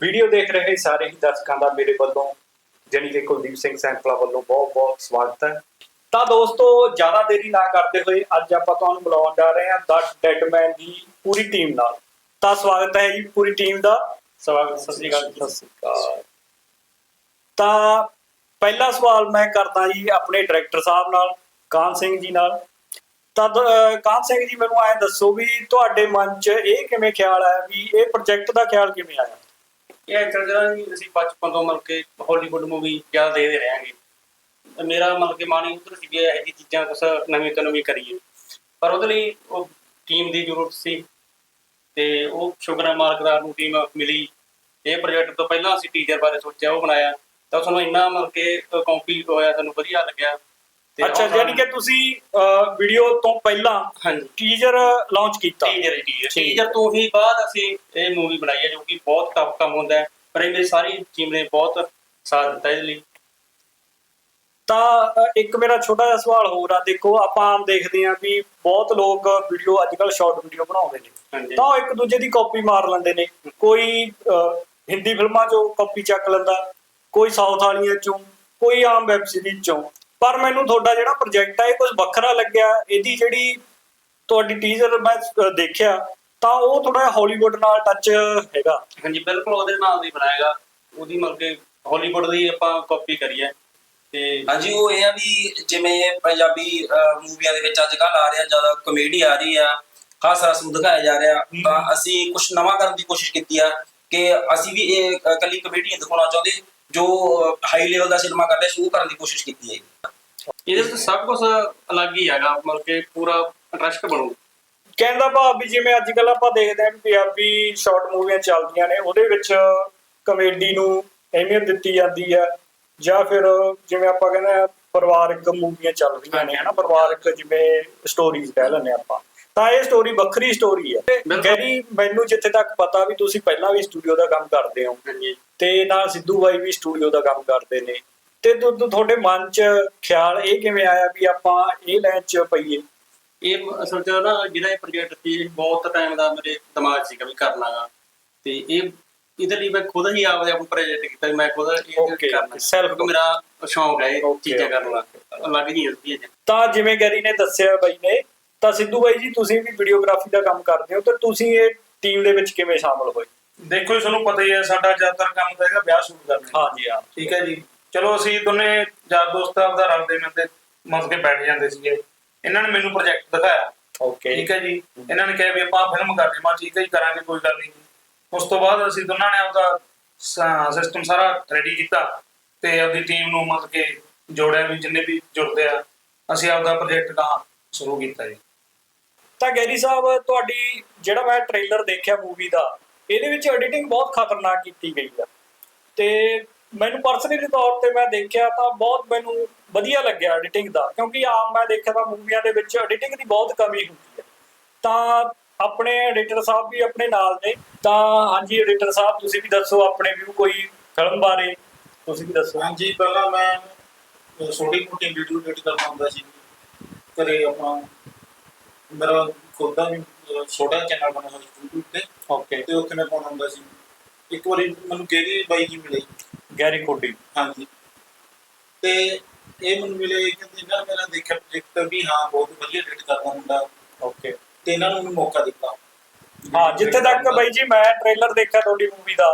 Video ਦੇਖ ਰਹੇ ਸਾਰੇ ਹੀ ਦਰਸ਼ਕਾਂ ਦਾ ਮੇਰੇ ਵੱਲੋਂ ਜਾਣੀ ਕਿ ਕੁਲਦੀਪ ਸਿੰਘ ਸੈਂਪਲਾ ਵੱਲੋਂ ਬਹੁਤ-ਬਹੁਤ ਸਵਾਗਤ ਹੈ। ਤਾਂ ਦੋਸਤੋ ਜ਼ਿਆਦਾ ਦੇਰੀ ਨਾ ਕਰਦੇ ਹੋਏ ਅੱਜ ਆਪਾਂ ਤੁਹਾਨੂੰ ਬੁਲਾਉਣ ਜਾ ਰਹੇ ਹਾਂ ਦਾ ਡੈਡਮੈਨ ਦੀ ਪੂਰੀ ਟੀਮ ਨਾਲ। ਤਾਂ ਸਵਾਗਤ ਹੈ ਜੀ ਪੂਰੀ ਟੀਮ ਦਾ। ਸਵਾਗਤ ਸਤਿ ਸ਼੍ਰੀ ਅਕਾਲ ਸਤਿ ਸ਼੍ਰੀ ਅਕਾਲ। ਤਾਂ ਪਹਿਲਾ ਸਵਾਲ ਮੈਂ ਕਰਦਾ ਜੀ ਆਪਣੇ ਡਾਇਰੈਕਟਰ ਸਾਹਿਬ ਨਾਲ ਕਾਨ ਸਿੰਘ ਜੀ ਨਾਲ। ਤਾਂ ਕਾਨ ਸਿੰਘ ਜੀ ਮੈਨੂੰ ਐ ਦੱਸੋ ਵੀ ਤੁਹਾਡੇ ਮਨ 'ਚ ਇਹ ਕਿਵੇਂ ਖਿਆਲ ਆਇਆ ਵੀ ਇਹ ਪ੍ਰੋਜੈਕਟ ਦਾ ਖਿਆਲ ਕਿਵੇਂ ਆਇਆ? ਇਹ ਐਕਚੁਅਲ ਜੀ, ਅਸੀਂ ਬਚਪਨ ਤੋਂ ਮਤਲਬ ਕਿ ਹਾਲੀਵੁੱਡ ਮੂਵੀ ਜ਼ਿਆਦਾ ਦੇਖਦੇ ਰਹਾਂਗੇ। ਮੇਰਾ ਮਤਲਬ ਕਿ ਮਨ ਹੀ ਉਧਰ ਸੀ ਵੀ ਇਹ ਜਿਹੀ ਚੀਜ਼ਾਂ ਕੁਛ ਨਵੀਂ ਤੋਂ ਨਵੀਂ ਕਰੀਏ। ਪਰ ਉਹਦੇ ਲਈ ਉਹ ਟੀਮ ਦੀ ਜ਼ਰੂਰਤ ਸੀ ਤੇ ਉਹ ਸ਼ੁਕਰ ਹੈ ਮਾਲਕਦਾਰ ਨੂੰ ਟੀਮ ਮਿਲੀ। ਇਹ ਪ੍ਰੋਜੈਕਟ ਤੋਂ ਪਹਿਲਾਂ ਅਸੀਂ ਟੀਚਰ ਬਾਰੇ ਸੋਚਿਆ, ਉਹ ਬਣਾਇਆ। ਤਾਂ ਸਾਨੂੰ ਇੰਨਾ ਮਤਲਬ ਕਿ ਕੰਪੀ ਹੋਇਆ, ਸਾਨੂੰ ਵਧੀਆ ਲੱਗਿਆ। ਤੇ ਅੱਛਾ ਉਹ ਯਾਨੀ ਕਿ ਤੁਸੀਂ ਵੀਡੀਓ ਤੋਂ ਪਹਿਲਾਂ ਹਾਂਜੀ। ਟੀਜ਼ਰ ਲਾਂਚ ਕੀਤਾ। ਠੀਕ। ਟੀਚਰ ਤੋਂ ਹੀ ਬਾਅਦ ਅਸੀਂ ਇਹ ਮੂਵੀ ਬਣਾਈ ਹੈ ਜੋ ਕਿ ਬਹੁਤ ਟਫ ਕੰਮ ਹੁੰਦਾ ਹੈ ਪਰ ਇਹ ਮੇਰੀ ਸਾਰੀ ਟੀਮ ਨੇ ਬਹੁਤ ਸਾਥ ਦਿੱਤਾ ਇਹਦੇ ਲਈ। ਤਾਂ ਅ, ਇੱਕ ਮੇਰਾ ਛੋਟਾ ਜਿਹਾ ਸਵਾਲ ਹੋਰ ਆ ਦੇਖੋ ਆਪਾਂ ਆਮ ਦੇਖਦੇ ਆਂ ਵੀ ਬਹੁਤ ਲੋਕ ਵੀਡੀਓ ਅੱਜਕੱਲ ਸ਼ਾਰਟ ਵੀਡੀਓ ਬਣਾਉਂਦੇ ਨੇ। ਹਾਂਜੀ। ਤਾਂ ਉਹ ਇੱਕ ਦੂਜੇ ਦੀ ਕਾਪੀ ਮਾਰ ਲੈਂਦੇ ਨੇ। ਕੋਈ ਅ, ਹਿੰਦੀ ਫਿਲਮਾਂ 'ਚੋਂ ਕਾਪੀ ਚੱਕ ਲੈਂਦਾ ਕੋਈ ਸਾਊਥ ਵਾਲੀਆਂ 'ਚੋਂ ਕੋਈ ਆਮ ਵੈਬ ਸੀਰੀਜ਼ 'ਚੋਂ। ਪਰ ਮੈਨੂੰ ਤੁਹਾਡਾ ਜਿਹੜਾ ਪ੍ਰੋਜੈਕਟ ਆ ਇਹ ਕੁਝ ਵੱਖਰਾ ਲੱਗਿਆ। ਇਹਦੀ ਜਿਹੜੀ ਤੁਹਾਡੀ ਟੀਜ਼ਰ ਮੈਂ ਦੇਖਿਆ ਤਾਂ ਉਹ ਥੋੜਾ ਹਾਲੀਵੁੱਡ ਨਾਲ ਟੱਚ ਹੈਗਾ। ਹਾਂਜੀ ਬਿਲਕੁਲ ਉਹਦੇ ਨਾਲ ਦੀ ਬਣਾਏਗਾ। ਉਹਦੀ ਮਤਲਬ ਕਿ ਹਾਲੀਵੁੱਡ ਦੀ ਆਪਾਂ ਕਾਪੀ ਕਰੀ ਹੈ ਤੇ ਹਾਂਜੀ ਉਹ ਇਹ ਆ ਵੀ ਜਿਵੇਂ ਪੰਜਾਬੀ ਮੂਵੀਆਂ ਦੇ ਵਿੱਚ ਅੱਜ ਕੱਲ੍ਹ ਆ ਰਿਹਾ ਜ਼ਿਆਦਾ ਕਮੇਡੀ ਆ ਰਹੀ ਆ ਖਾਸ ਰਸ ਨੂੰ ਦਿਖਾਇਆ ਜਾ ਰਿਹਾ ਤਾਂ ਅਸੀਂ ਕੁਝ ਨਵਾਂ ਕਰਨ ਦੀ ਕੋਸ਼ਿਸ਼ ਕੀਤੀ ਆ ਕਿ ਅਸੀਂ ਵੀ ਇਹ ਅ, ਇਕੱਲੀ ਕਮੇਡੀ ਦਿਖਾਉਣਾ ਚਾਹੁੰਦੇ ਜੋ ਹਾਈ ਲੈਵਲ ਦਾ ਸਿਨੇਮਾ ਕਰਦੇ ਸੀ ਉਹ ਕਰਨ ਦੀ ਕੋਸ਼ਿਸ਼ ਕੀਤੀ ਹੈ। ਇਹਦੇ ਵਿੱਚ ਸਭ ਕੁਝ ਅਲੱਗ ਹੀ ਹੈਗਾ ਮਤਲਬ ਕਿ ਪੂਰਾ ਇੰਟਰਸਟ ਬਣੂ। ਕਹਿੰਦਾ ਭਾਵ ਵੀ ਜਿਵੇਂ ਅੱਜ ਕੱਲ ਆਪਾਂ ਦੇਖਦੇ ਆਂ ਵੀ ਪੰਜਾਬੀ ਸ਼ਾਰਟ ਮੂਵੀਆਂ ਚੱਲਦੀਆਂ ਨੇ ਉਹਦੇ ਵਿੱਚ ਕਮੇਡੀ ਨੂੰ ਅਹਿਮੀਅਤ ਦਿੱਤੀ ਜਾਂਦੀ ਹੈ। ਜਾਂ ਫਿਰ ਜਿਵੇਂ ਆਪਾਂ ਕਹਿੰਦੇ ਆ ਪਰਿਵਾਰਕ ਮੂਵੀਆਂ ਚੱਲ ਰਹੀਆਂ ਨੇ ਹਨਾ? ਪਰਿਵਾਰਕ ਜਿਵੇਂ ਸਟੋਰੀਜ਼ ਕਹਿ ਲੈਂਦੇ ਆਪਾਂ। ਤਾਂ ਇਹ ਸਟੋਰੀ ਵੱਖਰੀ ਸਟੋਰੀ ਹੈ। ਗੈਰੀ ਮੈਨੂੰ ਜਿੱਥੇ ਤੱਕ ਪਤਾ ਵੀ ਤੁਸੀਂ ਪਹਿਲਾਂ ਵੀ ਸਟੂਡੀਓ ਦਾ ਕੰਮ ਕਰਦੇ ਹੋ ਤੇ ਨਾਲ ਸਿੱਧੂ ਬਾਈ ਵੀ ਸਟੂਡੀਓ ਦਾ ਕੰਮ ਕਰਦੇ ਨੇ। ਤੇ ਤੁਹਾਡੇ ਮਨ 'ਚ ਖਿਆਲ ਇਹ ਕਿਵੇਂ ਆਇਆ ਵੀ ਆਪਾਂ ਇਹ ਲਾਈਨ 'ਚ ਪਈਏ? ਇਹ ਅਸਲ 'ਚ ਨਾ ਜਿਹੜਾ ਇਹ ਪ੍ਰੋਜੈਕਟ ਸੀ ਬਹੁਤ ਟਾਈਮ ਦਾ ਮੇਰੇ ਦਿਮਾਗ 'ਚ ਸੀਗਾ ਵੀ ਕਰਨਾਗਾ ਤੇ ਇਹ ਇਹਦੇ ਲਈ ਮੈਂ ਖੁਦ ਹੀ ਆਪਦੇ ਆਪ ਪ੍ਰੋਜੈਕਟ ਕੀਤਾ ਵੀ ਮੈਂ ਖੁਦ ਇਹ ਕਰਨਾ ਕਿਉਂਕਿ ਮੇਰਾ ਸ਼ੌਂਕ ਹੈ ਇਹ ਚੀਜ਼ਾਂ ਕਰਨ ਦਾ। ਅਲੱਗ ਨਹੀਂ ਹੁੰਦੀ ਹੈ ਤਾਂ ਜਿਵੇਂ ਗੈਰੀ ਨੇ ਦੱਸਿਆ ਬਾਈ ਨੇ ਤਾਂ ਸਿੱਧੂ ਬਾਈ ਜੀ ਤੁਸੀਂ ਵੀ ਵੀਡੀਓਗ੍ਰਾਫੀ ਦਾ ਕੰਮ ਕਰਦੇ ਹੋ ਤੇ ਤੁਸੀਂ ਇਹ ਟੀਮ ਦੇ ਵਿੱਚ ਕਿਵੇਂ ਸ਼ਾਮਲ ਹੋਏ? ਦੇਖੋ ਜੀ ਤੁਹਾਨੂੰ ਪਤਾ ਹੀ ਹੈ ਸਾਡਾ ਜ਼ਿਆਦਾਤਰ ਕੰਮ ਤਾਂ ਹੈਗਾ ਵਿਆਹ ਸ਼ੂਟ ਕਰਨਾ ਹਾਂਜੀ ਹਾਂ। ਠੀਕ ਹੈ ਜੀ। ਚਲੋ ਅਸੀਂ ਦੋਨੇ ਯਾਰ ਦੋਸਤ ਆਪਦਾ ਰਲਦੇ ਮਿਲਦੇ ਮਤਲਬ ਕੇ ਬੈਠ ਜਾਂਦੇ ਸੀਗੇ। ਇਹਨਾਂ ਨੇ ਮੈਨੂੰ ਪ੍ਰੋਜੈਕਟ ਦਿਖਾਇਆ। ਓਕੇ ਠੀਕ ਹੈ ਜੀ। ਇਹਨਾਂ ਨੇ ਕਿਹਾ ਵੀ ਆਪਾਂ ਫਿਲਮ ਕਰਨੀ ਮੈਂ ਠੀਕ ਹੈ ਜੀ ਕਰਾਂਗੇ ਕੋਈ ਗੱਲ ਨਹੀਂ। ਉਸ ਤੋਂ ਬਾਅਦ ਅਸੀਂ ਦੋਨਾਂ ਨੇ ਆਪਦਾ ਸਿਸਟਮ ਸਾਰਾ ਰੈਡੀ ਕੀਤਾ ਤੇ ਆਪਦੀ ਟੀਮ ਨੂੰ ਮਤਲਬ ਕਿ ਜੋੜਿਆ ਵੀ ਜਿੰਨੇ ਵੀ ਜੁੜਦੇ ਆ ਅਸੀਂ ਆਪਦਾ ਪ੍ਰੋਜੈਕਟ ਦਾ ਸ਼ੁਰੂ ਕੀਤਾ ਜੀ। ਤਾਂ ਗੈਰੀ ਸਾਹਿਬ ਤੁਹਾਡੀ ਜਿਹੜਾ ਮੈਂ ਟ੍ਰੇਲਰ ਦੇਖਿਆ ਮੂਵੀ ਦਾ ਇਹਦੇ ਵਿੱਚ ਐਡੀਟਿੰਗ ਬਹੁਤ ਖਤਰਨਾਕ ਕੀਤੀ ਗਈ ਆ। ਤੇ ਮੈਨੂੰ ਪਰਸਨਲੀ ਤੌਰ ਤੇ ਮੈਂ ਦੇਖਿਆ ਤਾਂ ਬਹੁਤ ਮੈਨੂੰ ਵਧੀਆ ਲੱਗਿਆ ਐਡੀਟਿੰਗ ਦਾ ਕਿਉਂਕਿ ਆਮ ਮੈਂ ਦੇਖਿਆ ਤਾਂ ਮੂਵੀਆਂ ਦੇ ਵਿੱਚ ਐਡੀਟਿੰਗ ਦੀ ਬਹੁਤ ਕਮੀ ਹੁੰਦੀ ਹੈ। ਤਾਂ ਆਪਣੇ ਐਡੀਟਰ ਸਾਹਿਬ ਵੀ ਆਪਣੇ ਨਾਲ ਨੇ ਤਾਂ ਹਾਂਜੀ ਐਡੀਟਰ ਸਾਹਿਬ ਤੁਸੀਂ ਵੀ ਦੱਸੋ ਆਪਣੇ ਵਿਊ ਕੋਈ ਫਿਲਮ ਬਾਰੇ ਤੁਸੀਂ ਵੀ ਦੱਸੋ। ਹਾਂਜੀ ਪਹਿਲਾਂ ਮੈਂ ਛੋਟੀ ਮੋਟੀ ਵੀਡੀਓ ਐਡਿਟ ਕਰਦਾ ਹੁੰਦਾ ਸੀ। ਘਰੇ ਆਪਣਾ ਮੇਰਾ ਖੁਦ ਦਾ ਵੀ ਛੋਟਾ ਚੈਨਲ ਬਣਿਆ ਹੋਇਆ ਸੀ YouTube ਤੇ। ਓਕੇ ਤੇ ਉੱਥੇ ਮੈਂ ਪਾਉਣਾ ਹੁੰਦਾ ਸੀ। ਇੱਕ ਵਾਰੀ ਮੈਨੂੰ ਕਿਹੜੀ ਬਾਈ ਜੀ ਮਿਲੇ। ਗੈਰੀ ਕੋਡੀ ਹਾਂਜੀ। ਤੇ ਇਹ ਮੈਨੂੰ ਮਿਲੇ ਕਹਿੰਦੇ ਇਹਨਾਂ ਨੇ ਮੇਰਾ ਦੇਖਿਆ ਪ੍ਰੋਜੈਕਟ ਵੀ ਹਾਂ ਬਹੁਤ ਵਧੀਆ ਐਡਿਟ ਕਰਦਾ ਹੁੰਦਾ ਓਕੇ ਤੇ ਇਹਨਾਂ ਨੂੰ ਮੌਕਾ ਦਿੱਤਾ। ਹਾਂ ਜਿੱਥੇ ਤੱਕ ਬਾਈ ਜੀ ਮੈਂ ਟ੍ਰੇਲਰ ਦੇਖਿਆ ਤੁਹਾਡੀ ਮੂਵੀ ਦਾ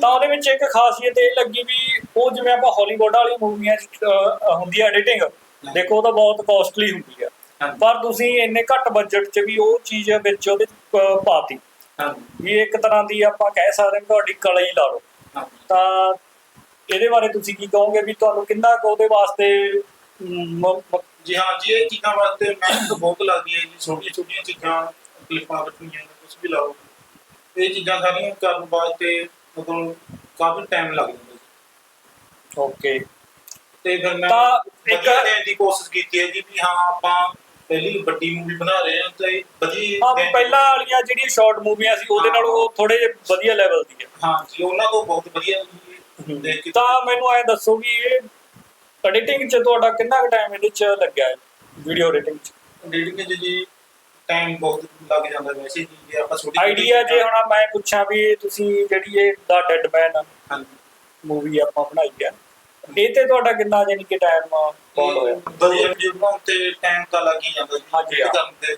ਤਾਂ ਉਹਦੇ ਵਿੱਚ ਇੱਕ ਖਾਸੀਅਤ ਇਹ ਲੱਗੀ ਵੀ ਉਹ ਜਿਵੇਂ ਆਪਾਂ ਹਾਲੀਵੁੱਡ ਵਾਲੀ ਮੂਵੀਆਂ 'ਚ ਹੁੰਦੀ ਹੈ ਐਡੀਟਿੰਗ ਦੇਖੋ ਉਹ ਤਾਂ ਬਹੁਤ ਕਾਸਟਲੀ ਹੁੰਦੀ ਹੈ ਹਾਂਜੀ। ਪਰ ਤੁਸੀਂ ਇੰਨੇ ਘੱਟ ਬਜਟ 'ਚ ਵੀ ਉਹ ਚੀਜ਼ ਵਿੱਚ ਉਹਦੇ ਪਾਤੀ। ਹਾਂਜੀ। ਵੀ ਇੱਕ ਤਰ੍ਹਾਂ ਦੀ ਆਪਾਂ ਕਹਿ ਸਕਦੇ ਹਾਂ ਤੁਹਾਡੀ ਕਲਾ ਹੀ ਲਾ ਲਓ। ਤਾਂ ਇਹਦੇ ਬਾਰੇ ਤੁਸੀਂ ਕੀ ਕਹੋਗੇ ਵੀ ਤੁਹਾਨੂੰ ਕਿੰਨਾ ਕੁ ਉਹਦੇ ਵਾਸਤੇ ਜੀ ਹਾਂ ਜੀ ਇਹ ਚੀਜ਼ਾਂ ਵਾਸਤੇ ਮਿਹਨਤ ਬਹੁਤ ਲੱਗਦੀ ਹੈ ਜੀ ਛੋਟੀਆਂ ਛੋਟੀਆਂ ਚੀਜ਼ਾਂ ਕਲਿੱਪਾਂ ਕੱਟਣੀਆਂ ਕੁਝ ਵੀ ਲਾਓ। ਇਹ ਚੀਜ਼ਾਂ ਸਾਰੀਆਂ ਕਰਨ ਵਾਸਤੇ ਮਤਲਬ ਕਾਫੀ ਟਾਈਮ ਲੱਗ ਜਾਂਦਾ ਜੀ। ਓਕੇ। ਤੇ ਫਿਰ ਮੈਂ ਇੱਕ- ਦੇਣ ਦੀ ਕੋਸ਼ਿਸ਼ ਕੀਤੀ ਹੈ ਜੀ ਵੀ ਹਾਂ ਆਪਾਂ ਪਹਿਲੀ ਵੱਡੀ ਮੂਵੀ ਬਣਾ ਰਹੇ ਹਾਂ ਤੇ ਵਧੀਆ ਹਾਂ ਪਹਿਲਾਂ ਵਾਲੀਆਂ ਜਿਹੜੀਆਂ ਸ਼ਾਰਟ ਮੂਵੀਆਂ ਸੀ ਉਹਦੇ ਨਾਲੋਂ ਉਹ ਥੋੜੇ ਜਿਹੇ ਵਧੀਆ ਲੈਵਲ ਦੀ ਹੈ। ਹਾਂ ਜੀ ਉਹਨਾਂ ਤੋਂ ਬਹੁਤ ਵਧੀਆ ਜੀ ਕੇ ਤਾਂ ਮੈਨੂੰ ਐ ਦੱਸੋ ਵੀ ਇਹ ਐਡੀਟਿੰਗ 'ਚ ਤੁਹਾਡਾ ਕਿੰਨਾ ਕੁ ਟਾਈਮ ਇਹਦੇ 'ਚ ਲੱਗਿਆ ਹੈ? ਵੀਡੀਓ ਐਡੀਟਿੰਗ 'ਚ? ਰੀਡਿੰਗ ਚ ਜੀ ਟਾਈਮ ਬਹੁਤ ਲੱਗ ਜਾਂਦਾ ਵੈਸੇ ਜੀ ਜੇ ਆਪਾਂ ਛੋਟੀ ਆਈਡੀਆ ਜੇ ਹੁਣ ਮੈਂ ਪੁੱਛਾਂ ਵੀ ਤੁਸੀਂ ਜਿਹੜੀ ਇਹ ਦਾ ਡੈਡ ਮੈਨ ਹਾਂਜੀ। ਮੂਵੀ ਆਪਾਂ ਬਣਾਈ ਆ ਇਹ ਤੇ ਤੁਹਾਡਾ ਕਿੰਨਾ ਜਾਨੀ ਕਿ ਟਾਈਮ ਬੌਂਡ ਹੋਇਆ? ਵਧੀਆ ਵੀਡੀਓ ਬਣਾਉਣ ਤੇ ਟਾਈਮ ਤਾਂ ਲੱਗ ਹੀ ਜਾਂਦਾ ਜੀ ਹਾਂਜੀ। ਕਰਨ ਤੇ।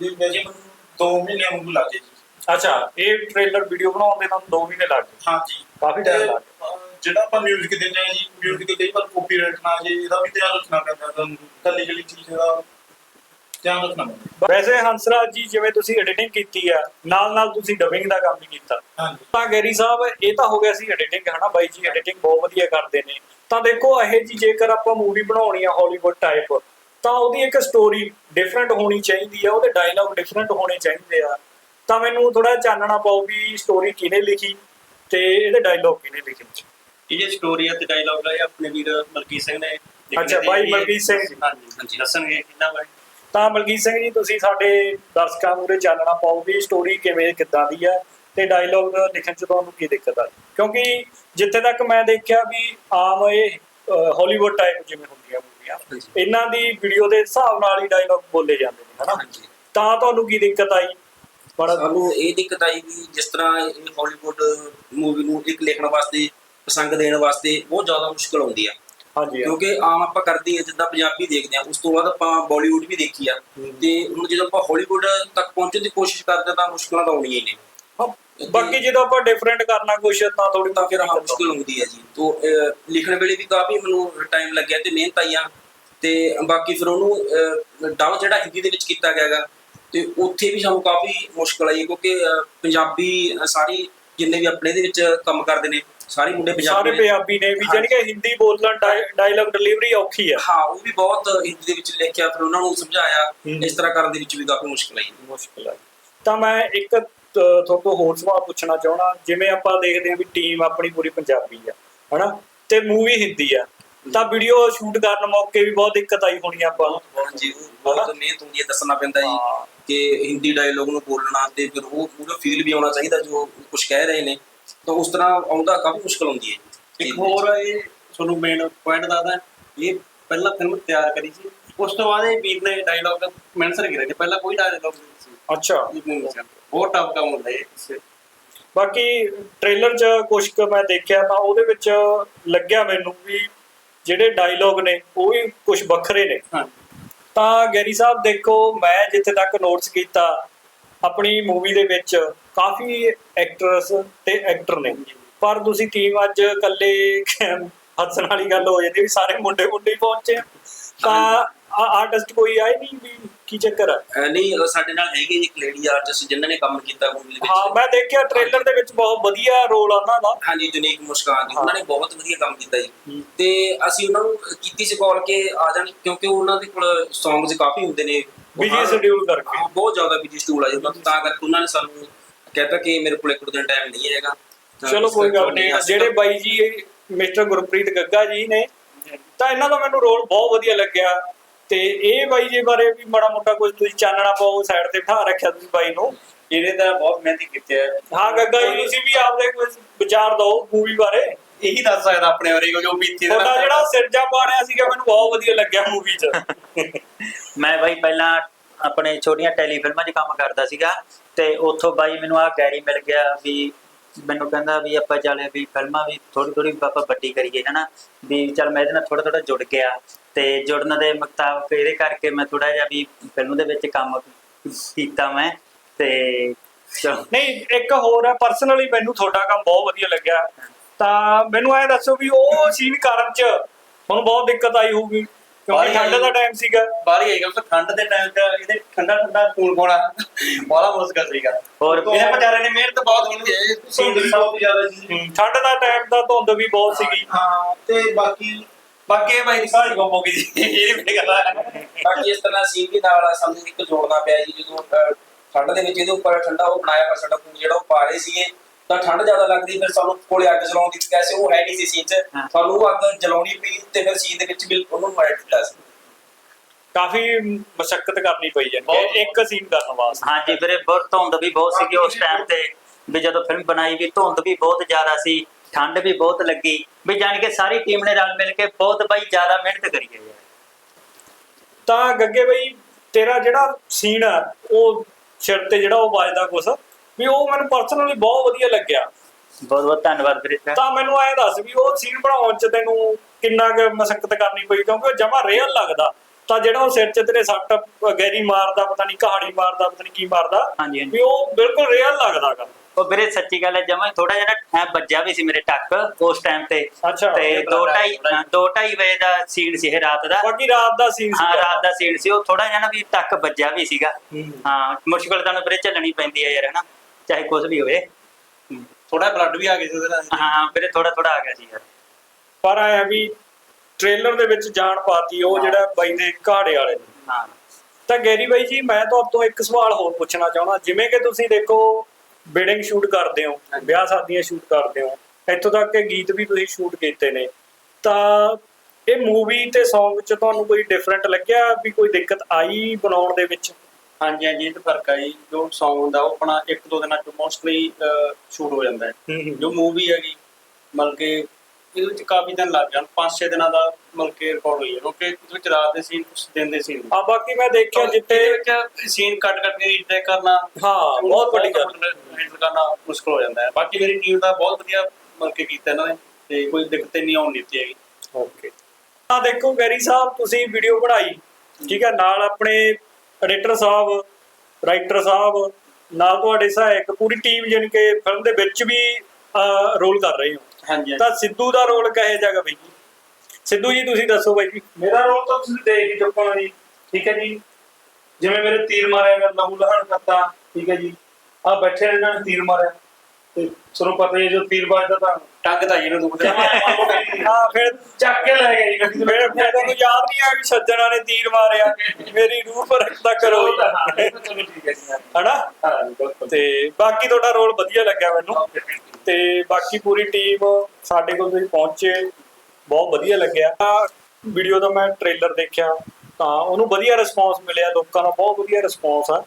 ਵੀ ਵੈਸੇ ਮੈਨੂੰ 2 ਮਹੀਨੇ ਵਾਂਗੂ ਲੱਗੇ ਜੀ। ਅੱਛਾ ਇਹ ਟ੍ਰੇਲਰ ਵੀਡੀਓ ਬਣਾਉਣ ਦੇ ਤੁਹਾਨੂੰ 2 ਮਹੀਨੇ ਲੱਗ ਗਏ? ਹਾਂਜੀ। ਕਾਫੀ ਟਾਈਮ ਤੇ, ਲੱਗ ਜਿਹੜਾ ਆਪਾਂ ਮਿਊਜ਼ਿਕ ਦਿੰਦੇ ਆ ਜੀ ਮਿਊਜ਼ਿਕ ਕਈ ਵਾਰ ਕਾਪੀਰਾਈਟ ਨਾ ਆ ਜੇ ਇਹਦਾ ਵੀ ਧਿਆਨ ਰੱਖਣਾ ਪੈਂਦਾ ਤੁਹਾਨੂੰ ਕੱਲੀ ਕੱਲੀ ਚੀਜ਼ ਦਾ ਧਿਆਨ ਰੱਖਣਾ ਪੈਂਦਾ। ਵੈਸੇ ਹੰਸਰਾਜ ਜੀ ਜਿਵੇਂ ਤੁਸੀਂ ਐਡੀਟਿੰਗ ਕੀਤੀ ਆ ਨਾਲ ਨਾਲ ਤੁਸੀਂ ਡਬਿੰਗ ਦਾ ਕੰਮ ਵੀ ਕੀਤਾ। ਹਾਂਜੀ। ਤਾਂ ਗੈਰੀ ਸਾਹਿਬ ਇਹ ਤਾਂ ਹੋ ਗਿਆ ਸੀ ਐਡੀਟਿੰਗ ਹਨਾ ਬਾਈ ਜੀ? ਐਡੀਟਿੰਗ ਬਹੁਤ ਵਧੀਆ ਕਰਦੇ ਨੇ। ਤਾਂ ਦੇਖੋ ਇਹ ਜੀ ਜੇਕਰ ਆਪਾਂ ਮੂਵੀ ਬਣਾਉਣੀ ਆ ਹਾਲੀਵੁੱਡ ਟਾਈਪ ਤਾਂ ਉਹਦੀ ਇੱਕ ਸਟੋਰੀ ਡਿਫਰੈਂਟ ਹੋਣੀ ਚਾਹੀਦੀ ਆ ਉਹਦੇ ਡਾਇਲੌਗ ਡਿਫਰੈਂਟ ਹੋਣੇ ਚਾਹੀਦੇ ਆ। ਤਾਂ ਮੈਨੂੰ ਥੋੜਾ ਚਾਨਣਾ ਪਾਓ ਵੀ ਸਟੋਰੀ ਕਿਹਨੇ ਲਿਖੀ? ਤੇ ਇਹਦੇ ਡਾਇਲੌਗ ਕਿਹਨੇ ਲਿਖੇ ਇਹ ਜਿਹੜੀ ਸਟੋਰੀ ਹੈ ਤੇ ਡਾਇਲੌਗ ਹੈ ਇਹ ਆਪਣੇ ਵੀਰ ਮਲਕੀਤ ਸਿੰਘ ਨੇ ਲਿਖੇ ਅੱਛਾ, ਨੇ। ਬਾਈ ਇਹ- ਮਲਕੀਤ ਸਿੰਘ ਜੀ। ਹਾਂਜੀ ਹਾਂਜੀ ਦੱਸਣਗੇ ਕਿੰਨਾ ਬਾਰੇ ਤਾਂ ਮਲਕੀਤ ਸਿੰਘ ਜੀ ਤੁਸੀਂ ਸਾਡੇ ਦਰਸ਼ਕਾਂ ਨੂੰ ਚਾਨਣਾ ਪਾਓ ਵੀ ਸਟੋਰੀ ਕਿਵੇਂ ਕਿੱਦਾਂ ਦੀ ਆ ਤੇ ਡਾਇਲੌਗ ਲਿਖਣ ਚ ਤੁਹਾਨੂੰ ਕੀ ਦਿੱਕਤ ਆ ਕਿਉਂਕਿ ਜਿੱਥੇ ਤੱਕ ਮੈਂ ਦੇਖਿਆ ਵੀ ਆਮ ਇਹ ਹਾਲੀਵੁੱਡ ਟਾਈਪ ਜਿਵੇਂ ਹੁੰਦੀਆਂ ਮੂਵੀਆਂ ਹਾਂਜੀ। ਇਹਨਾਂ ਦੀ ਵੀਡੀਓ ਦੇ ਹਿਸਾਬ ਨਾਲ ਹੀ ਡਾਇਲੌਗ ਬੋਲੇ ਜਾਂਦੇ ਨੇ ਹਨਾ ਹਾਂਜੀ ਤਾਂ ਤੁਹਾਨੂੰ ਕੀ ਦਿੱਕਤ ਆਈ ਬੜਾ ਸਾਨੂੰ ਇਹ ਦਿੱਕਤ ਆਈ ਵੀ ਜਿਸ ਤਰ੍ਹਾਂ ਇਹ ਹਾਲੀਵੁੱਡ ਮੂਵੀ ਨੂੰ ਇੱਕ ਲਿਖਣ ਵਾਸਤੇ ਪਸੰਦ ਦੇਣ ਵਾਸਤੇ ਬਹੁਤ ਜ਼ਿਆਦਾ ਮੁਸ਼ਕਲ ਆਉਂਦੀ ਆ। ਹਾਂਜੀ। ਕਿਉਂਕਿ ਆਮ ਆਪਾਂ ਕਰਦੇ ਹਾਂ ਜਿੱਦਾਂ ਪੰਜਾਬੀ ਦੇਖਦੇ ਆ ਉਸ ਤੋਂ ਬਾਅਦ ਆਪਾਂ ਬਾਲੀਵੁੱਡ ਵੀ ਦੇਖੀ ਆ। ਤੇ ਹੁਣ ਜਦੋਂ ਆਪਾਂ ਹਾਲੀਵੁੱਡ ਤੱਕ ਪਹੁੰਚਣ ਦੀ ਕੋਸ਼ਿਸ਼ ਕਰਦੇ ਤਾਂ ਮੁਸ਼ਕਲਾਂ ਤਾਂ ਆਉਣੀਆਂ ਹੀ ਨੇ। ਬਾਕੀ ਜਦੋਂ ਆਪਾਂ ਡਿਫਰੈਂਟ ਕਰਨਾ ਕੁਛ ਤਾਂ ਥੋੜੀ ਤਾਂ ਫਿਰ ਮੁਸ਼ਕਲ ਹੁੰਦੀ ਹੈ ਜੀ। ਤੋਂ ਲਿਖਣ ਵੇਲੇ ਵੀ ਕਾਫੀ ਮੈਨੂੰ ਟਾਈਮ ਲੱਗਿਆ ਤੇ ਮਿਹਨਤ ਆਈ ਆ। ਤੇ ਬਾਕੀ ਫਿਰ ਉਹਨੂੰ ਡਬ ਜਿਹੜਾ ਹਿੰਦੀ ਦੇ ਵਿੱਚ ਕੀਤਾ ਗਿਆ ਗਾ ਤੇ ਉੱਥੇ ਵੀ ਸਾਨੂੰ ਕਾਫੀ ਮੁਸ਼ਕਲ ਆਈ ਕਿਉਂਕਿ ਪੰਜਾਬੀ ਸਾਰੀ ਜਿੰਨੇ ਵੀ ਆਪਣੇ ਦੇ ਵਿੱਚ ਕੰਮ ਕਰਦੇ ਨੇ ਸਾਰੇ ਮੁੰਡੇ ਸਾਰੇ ਪੰਜਾਬੀ ਨੇ। ਪੰਜਾਬੀ ਨੇ ਵੀ ਜਾਣੀ ਕਿ ਹਿੰਦੀ ਬੋਲਣ ਡਾਇਲੌਗ ਡਿਲੀਵਰੀ ਔਖੀ ਆ। ਹਾਂ ਉਹ ਵੀ ਬਹੁਤ ਹਿੰਦੀ ਦੇ ਵਿੱਚ ਲਿਖਿਆ ਫਿਰ ਉਹਨਾਂ ਨੂੰ ਸਮਝਾਇਆ। ਇਸ ਤਰ੍ਹਾਂ ਕਰਨ ਦੇ ਵਿੱਚ ਵੀ ਕਾਫੀ ਮੁਸ਼ਕਲ ਆਈ। ਮੁਸ਼ਕਿਲ ਹੈ ਤਾਂ ਮੈਂ ਇੱਕ ਤੁਹਾਡੇ ਹੋਰ ਸਵਾਲ ਪੁੱਛਣਾ ਚਾਹਣਾ ਜਿਵੇਂ ਆਪਾਂ ਦੇਖਦੇ ਹਾਂ ਵੀ ਟੀਮ ਆਪਣੀ ਪੂਰੀ ਪੰਜਾਬੀ ਆ ਹਨਾ? ਤੇ ਮੂਵੀ ਹਿੰਦੀ ਆ। ਤਾਂ ਵੀਡੀਓ ਸ਼ੂਟ ਕਰਨ ਮੌਕੇ ਵੀ ਬਹੁਤ ਦਿੱਕਤ ਆਈ ਹੋਣੀ ਆਪਾਂ ਨੂੰ। ਹਾਂਜੀ ਬਹੁਤ ਮਿਹਨਤ ਹੁੰਦੀ ਹੈ ਦੱਸਣਾ ਪੈਂਦਾ ਜੀ। ਕਿ ਹਿੰਦੀ ਡਾਇਲੋਗ ਨੂੰ ਬੋਲਣਾ ਤੇ ਫਿਰ ਉਹ ਪੂਰਾ ਫੀਲ ਵੀ ਆਉਣਾ ਚਾਹੀਦਾ ਜੋ ਕੁਝ ਕਹਿ ਰਹੇ ਨੇ। ਤਾਂ ਉਸ ਤਰ੍ਹਾਂ ਆਉਂਦਾ ਕਾਫੀ ਮੁਸ਼ਕਲ ਹੁੰਦੀ ਹੈ ਜੀ। ਇੱਕ ਹੋਰ ਇਹ ਤੁਹਾਨੂੰ ਮੇਨ ਪੁਆਇੰਟ ਦੱਸਦਾ ਇਹ ਪਹਿਲਾਂ ਫਿਲਮ ਤਿਆਰ ਕਰੀ ਸੀ ਉਸ ਤੋਂ ਬਾਅਦ ਇਹ ਵੀਰ ਨੇ ਡਾਇਲੌਗ ਮੈਂਸ਼ਨ ਕਰਿਆ ਸੀ ਪਹਿਲਾਂ ਕੋਈ ਡਾਇਲੌਗ ਨਹੀਂ ਸੀ। ਅੱਛਾ। ਬਹੁਤ ਟਫ ਕੰਮ ਹੁੰਦਾ ਇਹ। ਬਾਕੀ ਟ੍ਰੇਲਰ 'ਚ ਕੁਝ ਕੁ ਮੈਂ ਦੇਖਿਆ ਤਾਂ ਉਹਦੇ ਵਿੱਚ ਲੱਗਿਆ ਮੈਨੂੰ ਵੀ ਜਿਹੜੇ ਡਾਇਲੌਗ ਨੇ ਉਹ ਵੀ ਕੁਝ ਵੱਖਰੇ ਨੇ। ਹਾਂ। ਤਾਂ ਗੈਰੀ ਸਾਹਿਬ ਦੇਖੋ, ਮੈਂ ਜਿੱਥੇ ਤੱਕ ਨੋਟਸ ਕੀਤਾ, ਆਪਣੀ ਮੂਵੀ ਦੇ ਵਿੱਚ ਕਾਫੀ ਐਕਟਰਸ ਤੇ ਐਕਟਰ ਨੇ ਪਰ ਤੁਸੀਂ ਟੀਮ ਅੱਜ ਇਕੱਲੇ ਹੱਸਣ ਵਾਲੀ ਗੱਲ ਹੋ ਜਾਂਦੀ ਵੀ ਸਾਰੇ ਮੁੰਡੇ ਮੁੰਡੇ ਪਹੁੰਚੇ ਆ। ਤਾਂ ਆਰਟਿਸਟ ਕੋਈ ਆਏ ਨਹੀਂ ਵੀ ਕੀ ਚੱਕਰ ਆ? ਅਹ ਨਹੀਂ ਸਾਡੇ ਨਾਲ ਹੈਗੇ ਜੀ ਇੱਕ ਲੇਡੀ ਆਰਟਿਸਟ ਜਿਨ੍ਹਾਂ ਨੇ ਕੰਮ ਕੀਤਾ ਮੂਵੀ ਦੇ ਹਾਂ ਵਿੱਚ ਮੈਂ ਦੇਖਿਆ ਟ੍ਰੇਲਰ ਦੇ ਵਿੱਚ ਬਹੁਤ ਵਧੀਆ ਰੋਲ ਆ ਉਹਨਾਂ ਦਾ। ਹਾਂਜੀ ਜੁਨੀਕ ਮੁਸਕਾਨ ਜੀ ਉਹਨਾਂ ਨੇ ਬਹੁਤ ਵਧੀਆ ਕੰਮ ਕੀਤਾ ਜੀ। ਤੇ ਅਸੀਂ ਉਹਨਾਂ ਨੂੰ ਕੀਤੀ ਸੀ ਕਾਲ ਕਿ ਆ ਜਾਣ ਕਿਉਂਕਿ ਉਹਨਾਂ ਦੇ ਕੋਲ ਸੌਂਗਸ ਕਾਫੀ ਹੁੰਦੇ ਨੇ। ਬਿਜ਼ੀ ਸ਼ਡਿਊਲ ਕਰਕੇ। ਹਾਂ, ਬਹੁਤ ਜ਼ਿਆਦਾ ਬਿਜ਼ੀ ਸਟੂਲ ਆ ਜੀ। ਉਹਨਾਂ। ਤਾਂ ਕਰਕੇ ਉਹਨਾਂ ਨੇ ਸਾਨੂੰ ਕਹਿਤਾ ਕਿ ਮੇਰੇ ਕੋਲ ਇੱਕ ਦੋ ਦਿਨ ਟਾਈਮ ਨਹੀਂ ਹੈਗਾ। ਤਾਂ ਚਲੋ ਇਸ ਕੋਈ ਕਰਕੇ ਗੱਲ ਨਹੀਂ ਅਸੀਂ ਜਿਹੜੇ ਬਾਈ ਜੀ ਮਿਸਟਰ ਗੁਰਪ੍ਰੀਤ ਗੱਗਾ ਜੀ ਨੇ ਤਾਂ ਇਹਨਾਂ ਦਾ ਮੈਨੂੰ ਰੋਲ ਬਹੁਤ ਵਧੀਆ ਲੱਗਿਆ। ਤੇ ਇਹ ਬਾਈ ਜੀ ਬਾਰੇ ਵੀ ਮਾੜਾ ਮੋਟਾ ਕੁਝ ਤੁਸੀਂ ਚਾਨਣਾ ਪਾਓ ਸਾਈਡ ਤੇ ਬਿਠਾ ਰੱਖਿਆ ਤੁਸੀਂ ਬਾਈ ਨੂੰ। ਇਹਨੇ ਤਾਂ ਬਹੁਤ ਮਿਹਨਤ ਕੀਤੀ ਹੈ। ਹਾਂ ਗੱਗਾ ਜੀ ਤੁਸੀਂ ਵੀ ਆਪਦੇ ਕੁਝ ਵਿਚਾਰ ਦਿਓ ਮੂਵੀ ਬਾਰੇ। ਇਹੀ ਦੱਸ ਸਕਦਾ ਆਪਣੇ ਬਾਰੇ ਜੋ ਬੀਤੀ ਦਾ ਤੁਹਾਡਾ ਜਿਹੜਾ ਸਿਰਜਾ ਪਾੜਿਆ ਸੀਗਾ ਮੈਨੂੰ ਬਹੁਤ ਵਧੀਆ ਲੱਗਿਆ ਮੂਵੀ 'ਚ। ਮੈਂ ਬਾਈ ਪਹਿਲਾਂ ਆਪਣੇ ਛੋਟੀਆਂ ਟੈਲੀਫਿਲਮਾਂ 'ਚ ਕੰਮ ਕਰਦਾ ਸੀਗਾ ਤੇ ਉੱਥੋਂ ਬਾਈ ਮੈਨੂੰ ਆ ਗੈਰੀ ਮਿਲ ਗਿਆ ਵੀ ਮੈਨੂੰ ਕਹਿੰਦਾ ਵੀ ਆਪਾਂ ਚੱਲੇ ਵੀ ਫਿਲਮਾਂ ਵੀ ਥੋੜੀ ਥੋੜੀ ਆਪਾਂ ਵੱਡੀ ਕਰੀਏ ਹਨਾ? ਵੀ ਚੱਲ ਮੈਂ ਇਹਦੇ ਨਾਲ ਥੋੜਾ ਥੋੜਾ ਜੁੜ ਗਿਆ। ਤੇ ਜੁੜਨ ਦੇ ਮੁਤਾਬਕ ਇਹਦੇ ਕਰਕੇ ਮੈਂ ਥੋੜਾ ਜਿਹਾ ਵੀ ਫਿਲਮ ਦੇ ਵਿੱਚ ਕੰਮ ਕੀਤਾ ਮੈਂ ਤੇ ਨਹੀਂ ਇੱਕ ਹੋਰ ਹੈ ਪਰਸਨਲੀ ਮੈਨੂੰ ਤੁਹਾਡਾ ਕੰਮ ਬਹੁਤ ਵਧੀਆ ਲੱਗਿਆ। ਤਾਂ ਮੈਨੂੰ ਐ ਦੱਸੋ ਵੀ ਉਹ ਸੀਨ ਕਰਨ 'ਚ ਤੁਹਾਨੂੰ ਬਹੁਤ ਦਿੱਕਤ ਆਈ ਹੋਊਗੀ ਕਿਉਂਕਿ ਠੰਡ ਦਾ। ਟਾਈਮ ਸੀਗਾ। ਬਾਹਰ ਹੀ ਆਏਗਾ ਉਸ ਠੰਡ ਦੇ ਟਾਈਮ ਤੇ ਇਹਦੇ ਠੰਡਾ ਠੰਡਾ ਖੂਨ ਪਾਉਣਾ ਬੜਾ ਮੁਸ਼ਕਲ ਸੀਗਾ। ਹੋਰ ਇਹਨੇ ਵਿਚਾਰੇ ਨੇ ਮਿਹਨਤ ਬਹੁਤ ਕੀਤੀ ਹੈ ਵੀ ਬਹੁਤ ਜ਼ਿਆਦਾ ਠੰਡ ਦਾ ਟਾਈਮ ਤਾਂ ਧੁੰਦ ਵੀ ਬਹੁਤ ਸੀਗੀ। ਹਾਂ ਤੇ ਬਾਕੀ ਬਾਕੀ ਇਹ ਬਾਈ ਦੀ ਸਾਰੀ ਗੁੰਮ ਹੋ ਗਈ ਜੀ। ਇਹ ਵੀ ਗੱਲ ਹੈ ਬਾਕੀ ਇਸ ਤਰ੍ਹਾਂ ਸੀ ਵੀ ਨਾਲ ਸਾਨੂੰ ਇੱਕ ਜੋੜਨਾ ਪਿਆ ਜੀ ਜਦੋਂ ਠੰਡ ਦੇ ਵਿੱਚ ਇਹਦੇ ਉੱਪਰ ਠੰਡਾ ਉਹ ਬਣਾਇਆ ਪਰ ਸਾਡਾ ਖੂਨ ਜਿਹੜਾ ਉਹ ਪਾ ਰਹੇ ਸੀਗੇ ਤਾਂ ਠੰਡ ਜ਼ਿਆਦਾ ਲੱਗਦੀ ਫਿਰ ਸਾਨੂੰ ਕੋਲੇ ਅੱਗ ਜਲਾਉਣ ਦੀ ਕੈਸੇ ਉਹ ਹੈ ਨਹੀਂ ਸੀ ਸੀਨ 'ਚ। ਸਾਨੂੰ ਉਹ ਅੱਗ ਜਲਾਉਣੀ ਪਈ ਤੇ ਫਿਰ ਸੀਨ ਦੇ ਵਿੱਚ ਬਿਲਕੁਲ ਉਹਨੂੰ ਮਾਰ ਦਿੱਤਾ ਸੀ। ਕਾਫੀ ਮਸ਼ੱਕਤ ਕਰਨੀ ਪਈ ਹੈ ਬਹੁਤ। ਇੱਕ ਸੀਨ ਕਰਨ ਵਾਸਤੇ। ਹਾਂਜੀ ਵੀਰੇ ਬਹੁਤ ਧੁੰਦ ਵੀ ਬਹੁਤ ਸੀਗੀ ਉਸ ਟਾਈਮ ਤੇ ਵੀ ਜਦੋਂ ਫਿਲਮ ਬਣਾਈ ਵੀ ਧੁੰਦ ਵੀ ਬਹੁਤ ਜ਼ਿਆਦਾ ਸੀ। ਠੰਡ ਵੀ ਬਹੁਤ ਲੱਗੀ। ਵੀ ਜਾਣ ਕੇ ਸਾਰੀ ਟੀਮ ਨੇ ਰਲ ਮਿਲ ਕੇ ਬਹੁਤ ਬਾਈ ਜ਼ਿਆਦਾ ਮਿਹਨਤ ਕਰੀ ਹੈ ਯਾਰ। ਤਾਂ ਗੱਗੇ ਬਈ ਤੇਰਾ ਜਿਹੜਾ ਸੀਨ ਆ ਉਹ ਸਿਰ ਤੇ ਜਿਹੜਾ ਉਹ ਵੱਜਦਾ ਕੁਛ ਵੀ ਉਹ ਮੈਨੂੰ ਪਰਸਨਲੀ ਬਹੁਤ ਵਧੀਆ ਲੱਗਿਆ। ਬਹੁਤ ਬਹੁਤ ਧੰਨਵਾਦ ਵੀਰੇ। ਤਾਂ ਮੈਨੂੰ ਐਂ ਦੱਸ ਵੀ ਉਹ ਸੀਨ ਬਣਾਉਣ ਚ ਤੈਨੂੰ ਕਿੰਨਾ ਕੁ ਮਸ਼ੱਕਤ ਕਰਨੀ ਪਈ ਕਿਉਂਕਿ ਉਹ ਜਮਾ ਰੀਅਲ ਲੱਗਦਾ। ਤਾਂ ਜਿਹੜਾ ਉਹ ਸਿਰ 'ਚ ਤੇਰੇ ਸੱਟ ਗੈਰੀ ਮਾਰਦਾ ਪਤਾ ਨਹੀਂ ਕਹਾਣੀ ਮਾਰਦਾ ਪਤਾ ਨਹੀਂ ਕੀ ਮਾਰਦਾ ਵੀ ਉਹ ਬਿਲਕੁਲ ਰੀਅਲ ਲੱਗਦਾਗਾ ਉਹ ਵੀਰੇ ਸੱਚੀ ਗੱਲ ਹੈ ਜਮਾ ਥੋੜਾ ਜਿਹਾ ਨਾ ਐਂ ਵੱਜਿਆ ਵੀ ਸੀ ਮੇਰੇ ਟੱਕ ਉਸ ਟਾਈਮ ਤੇ। ਅੱਛਾ ਤੇ 2:30 2:30 ਵਜੇ ਦਾ ਸੀਨ ਸੀ ਇਹ ਰਾਤ ਦਾ। ਬਾਕੀ ਰਾਤ ਦਾ ਸੀਨ ਹਾਂ ਰਾਤ ਦਾ ਸੀਨ ਸੀ ਉਹ ਥੋੜਾ ਜਿਹਾ ਨਾ ਵੀ ਟੱਕ ਵੱਜਿਆ ਵੀ ਸੀਗਾ। ਹੂੰ। ਮੁਸ਼ਕਲ ਤਾਂ ਵੀਰੇ ਝੱਲਣੀ ਪੈਂਦੀ ਹੈ ਯਾਰ ਹਨਾ? ਚਾਹੇ ਕੁਝ ਵੀ ਹੋਵੇ। ਥੋੜਾ ਬਲੱਡ ਵੀ ਆ ਗਿਆ ਸੀ ਉਹਦੇ ਨਾਲ। ਹਾਂ ਵੀਰੇ ਥੋੜਾ ਥੋੜਾ ਆ ਗਿਆ ਸੀ ਯਾਰ। ਪਰ ਐ ਵੀ ਟ੍ਰੇਲਰ ਦੇ ਵਿੱਚ ਜਾਣ ਪਾਤੀ ਉਹ ਜਿਹੜਾ ਬਾਈ ਦੇ ਘਾੜੇ ਵਾਲੇ ਨੇ। ਹਾਂ। ਤਾਂ ਗੈਰੀ ਬਾਈ ਜੀ ਮੈਂ ਤੁਹਾਡੇ ਤੋਂ ਇੱਕ ਸਵਾਲ ਹੋਰ ਪੁੱਛਣਾ ਚਾਹਣਾ ਜਿਵੇਂ ਕਿ ਤੁਸੀਂ ਦੇਖੋ ਬਿਲਡਿੰਗ ਸ਼ੂਟ ਕਰਦੇ ਹੋ ਵਿਆਹ ਸ਼ਾਦੀਆਂ ਸ਼ੂਟ ਕਰਦੇ ਹੋ ਇੱਥੋਂ ਤੱਕ ਕਿ ਗੀਤ ਵੀ ਤੁਸੀਂ ਸ਼ੂਟ ਕੀਤੇ ਨੇ। ਤਾਂ ਇਹ ਮੂਵੀ ਤੇ Song 'ਚ ਤੁਹਾਨੂੰ ਕੋਈ ਡਿਫਰੈਂਟ ਲੱਗਿਆ ਵੀ ਕੋਈ ਦਿੱਕਤ ਆਈ ਬਣਾਉਣ ਦੇ ਵਿੱਚ? ਹਾਂਜੀ ਹਾਂਜੀ ਇਹ ਤਾਂ ਫ਼ਰਕ ਆ ਜੀ। ਜੋ Song ਹੁੰਦਾ ਉਹ ਆਪਣਾ ਇੱਕ ਦੋ ਦਿਨਾਂ ਚ ਮੋਸਟਲੀ ਸ਼ੂਟ ਹੋ ਜਾਂਦਾ ਹੈ। ਜੋ ਮੂਵੀ ਹੈਗੀ ਮਤਲਬ ਕਿ ਇਹਦੇ ਵਿੱਚ ਕਾਫੀ ਦਿਨ ਲੱਗ ਜਾਣ 5-6 ਦਿਨਾਂ ਦਾ ਮਤਲਬ ਕਿ ਰਿਕਾਰਡ ਹੋਈ ਹੈ ਕਿਉਂਕਿ ਇਹਦੇ ਵਿੱਚ ਰਾਤ ਦੇ ਸੀਨ ਕੁਝ ਦਿਨ ਦੇ ਸੀਨ ਆ ਬਾਕੀ ਮੈਂ ਦੇਖਿਆ ਜਿੱਤੇ ਵਿੱਚ ਸੀਨ ਕੱਟ ਕੱਟ ਕੇ ਰੀਟੇਕ ਕਰਨਾ ਹਾਂ ਬਹੁਤ ਵੱਡੀ ਗੱਲ। ਹੈਂਡਲ ਕਰਨਾ ਮੁਸ਼ਕਲ ਹੋ ਜਾਂਦਾ ਹੈ। ਬਾਕੀ ਮੇਰੀ ਟੀਮ ਦਾ ਬਹੁਤ ਵਧੀਆ ਮਤਲਬ ਕਿ ਕੀਤਾ ਇਹਨਾਂ ਨੇ ਤੇ ਕੋਈ ਦਿੱਕਤ ਨਹੀਂ ਆਉਣ ਦਿੱਤੀ ਹੈਗੀ। ਓਕੇ ਆ ਦੇਖੋ ਗੈਰੀ ਸਾਹਿਬ ਤੁਸੀਂ ਵੀਡੀਓ ਬਣਾਈ ਠੀਕ ਹੈ ਨਾਲ ਆਪਣੇ ਐਡੀਟਰ ਸਾਹਿਬ ਰਾਈਟਰ ਸਾਹਿਬ ਨਾਲ ਤੁਹਾਡੇ ਸਹਾਇਕ ਪੂਰੀ ਟੀਮ ਜਾਣੀ ਕਿ ਫਿਲਮ ਦੇ ਵਿੱਚ ਵੀ ਰੋਲ ਕਰ ਰਹੇ ਹੋ। ਹਾਂਜੀ ਤਾਂ ਸਿੱਧੂ ਦਾ ਰੋਲ ਕਹੇ ਜਾਗਾ ਬਈ ਸਿੱਧੂ ਜੀ ਤੁਸੀਂ ਦੱਸੋ ਬਾਈ ਜੀ। ਮੇਰਾ ਰੋਲ ਤਾਂ ਤੁਸੀਂ ਦੇਖ ਹੀ ਚੁੱਕੇ ਹੋ ਜੀ। ਠੀਕ ਹੈ ਜੀ। ਜਿਵੇਂ ਮੇਰੇ ਤੀਰ ਮਾਰਿਆ ਗਿਆ ਲਹੂ ਲਹਣ ਕਰਤਾ। ਠੀਕ ਹੈ ਜੀ। ਆ ਬੈਠੇ ਇਹਨਾਂ ਨੇ ਤੀਰ ਮਾਰਿਆ। ਤੇ ਤੁਹਾਨੂੰ ਪਤਾ ਹੀ ਹੈ ਜੋ ਤੀਰ ਵੱਜਦਾ ਤਾਂ ਟੰਗ ਤਾਂ ਇਹਨੂੰ ਦੁਖਦੇ ਹਾਂ ਫਿਰ ਚੱਕ ਕੇ ਲੈ ਗਏ ਜੀ ਫਿਰ ਫਿਰ ਤੁਹਾਨੂੰ ਯਾਦ ਨਹੀਂ ਆ ਵੀ ਸੱਜਣਾ ਨੇ ਤੀਰ ਮਾਰਿਆ। ਮੇਰੀ ਰੂਹ ਪਰ ਰੱਖਦਾ ਕਰੋ ਚਲੋ ਹਾਂ, ਇਹ ਤਾਂ ਚਲੋ ਠੀਕ ਹੈ ਜੀ ਹਨਾ? ਹਾਂ ਜੀ, ਬਿਲਕੁਲ। ਤੇ ਬਾਕੀ ਤੁਹਾਡਾ ਰੋਲ ਵਧੀਆ ਲੱਗਿਆ ਮੈਨੂੰ। ਤੇ ਬਾਕੀ ਪੂਰੀ ਟੀਮ ਸਾਡੇ ਕੋਲ ਤੁਸੀਂ ਪਹੁੰਚੇ। ਬਹੁਤ ਵਧੀਆ ਲੱਗਿਆ। ਵੀਡੀਓ ਦਾ ਮੈਂ ਟ੍ਰੇਲਰ ਦੇਖਿਆ। ਤਾਂ ਉਹਨੂੰ ਵਧੀਆ ਰਿਸਪੌਂਸ ਮਿਲਿਆ। ਲੋਕਾਂ ਦਾ ਬਹੁਤ ਵਧੀਆ ਰਿਸਪੌਂਸ ਆ।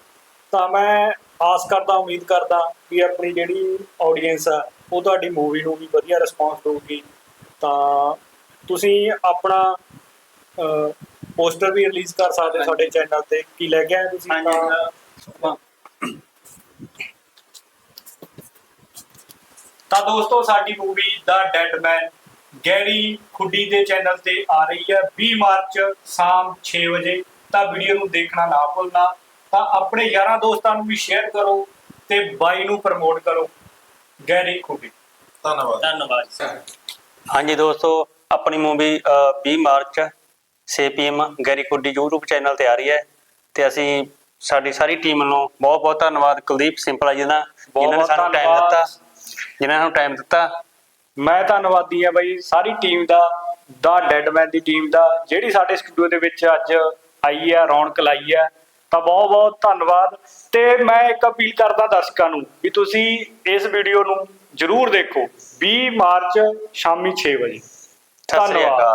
ਤਾਂ ਮੈਂ ਆਸ ਕਰਦਾ ਉਮੀਦ ਕਰਦਾ ਵੀ ਆਪਣੀ ਜਿਹੜੀ ਆਡੀਅנס ਆ ਉਹ ਤੁਹਾਡੀ ਮੂਵੀ ਨੂੰ ਵੀ ਵਧੀਆ ਰਿਸਪੌਂਸ ਦੇਊਗੀ। ਤਾਂ ਤੁਸੀਂ ਆਪਣਾ ਪੋਸਟਰ ਵੀ ਰਿਲੀਜ਼ ਕਰ ਸਕਦੇ ਹੋ ਸਾਡੇ ਚੈਨਲ ਤੇ। ਕੀ ਲੈ ਕੇ ਆਏ ਤੁਸੀਂ? ਤਾਂ ਤਾਂ ਦੋਸਤੋ ਸਾਡੀ ਮੂਵੀ ਦਾ ਡੈਡ ਮੈਨ ਗੈਰੀ ਖੁੱਡੀ ਦੇ ਚੈਨਲ ਤੇ ਆ ਰਹੀ ਹੈ। 20 ਮਾਰਚ ਸ਼ਾਮ 6 ਵਜੇ। ਤਾਂ ਵੀਡੀਓ ਨੂੰ ਦੇਖਣਾ ਨਾ ਭੁੱਲਣਾ। ਤਾਂ ਆਪਣੇ ਯਾਰਾਂ ਦੋਸਤਾਂ ਨੂੰ ਵੀ ਸ਼ੇਅਰ ਕਰੋ ਤੇ ਬਾਈ ਨੂੰ ਪ੍ਰਮੋਟ ਕਰੋ। ਗੈਰੀ ਖੁੱਡੀ ਧੰਨਵਾਦ। ਧੰਨਵਾਦ ਹਾਂਜੀ ਦੋਸਤੋ ਆਪਣੀ movie 20 March 6 PM Garry Kuddi YouTube channel ਤੇ ਆ ਰਹੀ ਹੈ ਤੇ ਅਸੀਂ ਸਾਡੀ ਸਾਰੀ ਟੀਮ ਨੂੰ ਬਹੁਤ ਬਹੁਤ ਧੰਨਵਾਦ ਕੁਲਦੀਪ ਸਿੰਪਲਾ ਜੀ ਦਾ ਜਿਨ੍ਹਾਂ ਨੇ ਸਾਨੂੰ ਟਾਈਮ। ਦਿੱਤਾ। ਜਿਨ੍ਹਾਂ ਨੇ ਸਾਨੂੰ ਟਾਈਮ ਦਿੱਤਾ। ਮੈਂ ਧੰਨਵਾਦੀ ਆ ਬਾਈ ਸਾਰੀ ਟੀਮ ਦਾ ਦਾ ਡੈਡਮੈਨ ਦੀ ਟੀਮ ਦਾ ਜਿਹੜੀ ਸਾਡੇ ਸਟੂਡੀਓ ਦੇ ਵਿੱਚ ਅੱਜ ਆਈ ਆ ਰੌਣਕ ਲਾਈ ਆ ਤਾਂ ਬਹੁਤ ਬਹੁਤ ਧੰਨਵਾਦ ਤੇ ਮੈਂ ਇੱਕ ਅਪੀਲ ਕਰਦਾ ਦਰਸ਼ਕਾਂ ਨੂੰ ਵੀ ਤੁਸੀਂ ਇਸ ਵੀਡੀਓ ਨੂੰ ਜਰੂਰ ਦੇਖੋ 20 ਮਾਰਚ ਸ਼ਾਮੀ 6 ਵਜੇ। ਧੰਨਵਾਦ।